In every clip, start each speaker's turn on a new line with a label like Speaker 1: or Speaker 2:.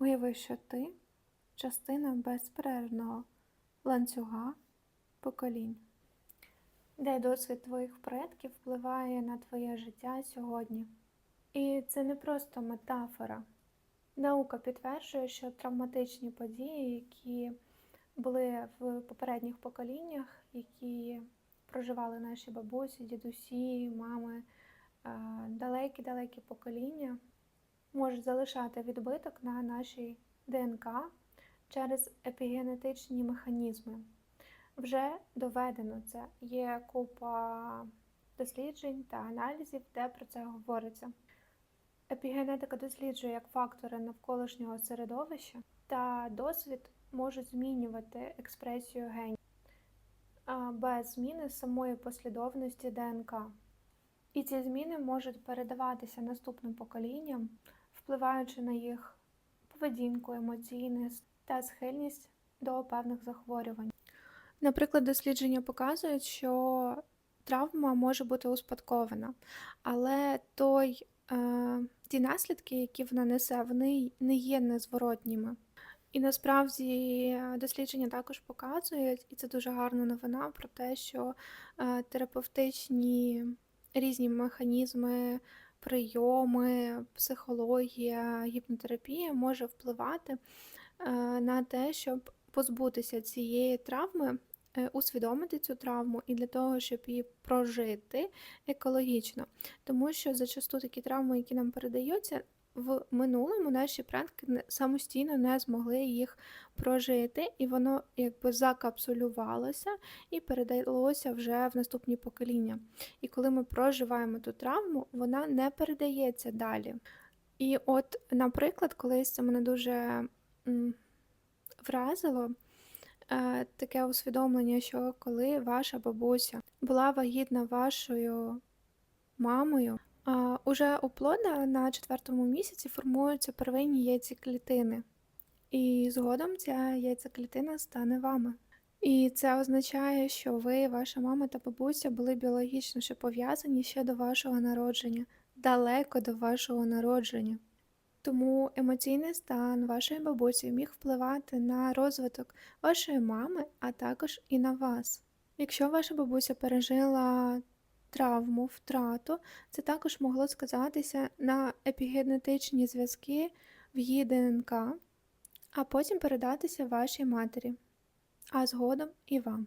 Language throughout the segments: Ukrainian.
Speaker 1: Уяви, що ти частина безперервного ланцюга поколінь, де досвід твоїх предків впливає на твоє життя сьогодні. І це не просто метафора. Наука підтверджує, що травматичні події, які були в попередніх поколіннях, які проживали наші бабусі, дідусі, мами, далекі-далекі покоління, можуть залишати відбиток на нашій ДНК через епігенетичні механізми. Вже доведено це. Є купа досліджень та аналізів, де про це говориться. Епігенетика досліджує як фактори навколишнього середовища та досвід можуть змінювати експресію генів без зміни самої послідовності ДНК. І ці зміни можуть передаватися наступним поколінням, впливаючи на їх поведінку, емоційність та схильність до певних захворювань. Наприклад, дослідження показують, що травма може бути успадкована, але той, е, ті наслідки, які вона несе, вони не є незворотніми. І насправді дослідження також показують, і це дуже гарна новина про те, що е, терапевтичні різні механізми, прийоми, психологія, гіпнотерапія може впливати е, на те, щоб позбутися цієї травми, е, усвідомити цю травму і для того, щоб її прожити екологічно. Тому що зачасту такі травми, які нам передаються, в минулому наші предки самостійно не змогли їх прожити, і воно якби закапсулювалося і передалося вже в наступні покоління. І коли ми проживаємо ту травму, вона не передається далі. І от, наприклад, колись це мене дуже вразило е, таке усвідомлення, що коли ваша бабуся була вагітна вашою мамою, уже у плода на четвертому місяці формуються первинні яйцеклітини, і згодом ця яйцеклітина стане вами. І це означає, що ви, ваша мама та бабуся були біологічно ще пов'язані ще до вашого народження, далеко до вашого народження. Тому емоційний стан вашої бабусі міг впливати на розвиток вашої мами, а також і на вас. Якщо ваша бабуся пережила травму, втрату, це також могло сказатися на епігенетичні зв'язки в її ДНК, а потім передатися вашій матері, а згодом і вам.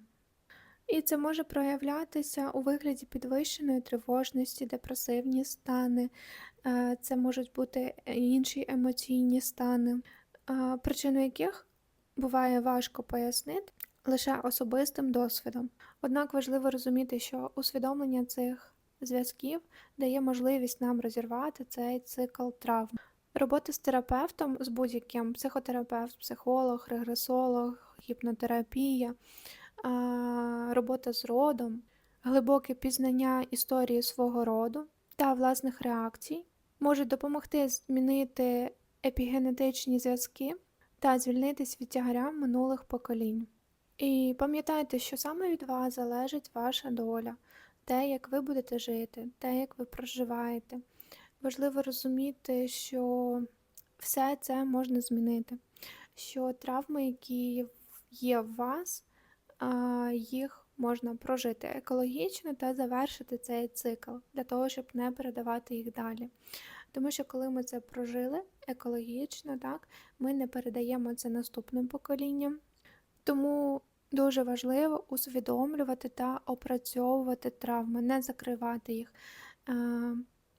Speaker 1: І це може проявлятися у вигляді підвищеної тривожності, депресивні стани, е, це можуть бути інші емоційні стани, е, причину яких буває важко пояснити лише особистим досвідом. Однак важливо розуміти, що усвідомлення цих зв'язків дає можливість нам розірвати цей цикл травм. Робота з терапевтом, з будь-яким психотерапевт, психолог, регресолог, гіпнотерапія, робота з родом, глибоке пізнання історії свого роду та власних реакцій можуть допомогти змінити епігенетичні зв'язки та звільнитись від тягаря минулих поколінь. І пам'ятайте, що саме від вас залежить ваша доля, те, як ви будете жити, те, як ви проживаєте. Важливо розуміти, що все це можна змінити, що травми, які є в вас, їх можна прожити екологічно та завершити цей цикл для того, щоб не передавати їх далі. Тому що коли ми це прожили екологічно, так, ми не передаємо це наступним поколінням. Тому дуже важливо усвідомлювати та опрацьовувати травми, не закривати їх, е,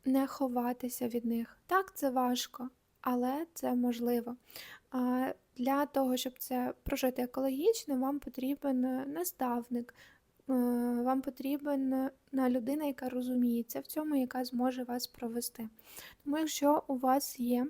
Speaker 1: не ховатися від них. Так, це важко, але це можливо. Для того, щоб це прожити екологічно, вам потрібен наставник, е, вам потрібна людина, яка розуміється в цьому, яка зможе вас провести. Тому, якщо у вас є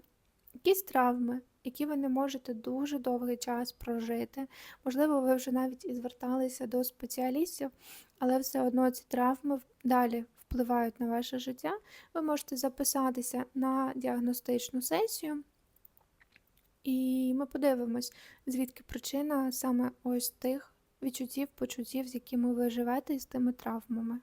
Speaker 1: якісь травми, які ви не можете дуже довгий час прожити. Можливо, ви вже навіть і зверталися до спеціалістів, але все одно ці травми далі впливають на ваше життя. Ви можете записатися на діагностичну сесію, і ми подивимось, звідки причина саме ось тих відчуттів, почуттів, з якими ви живете і з тими травмами.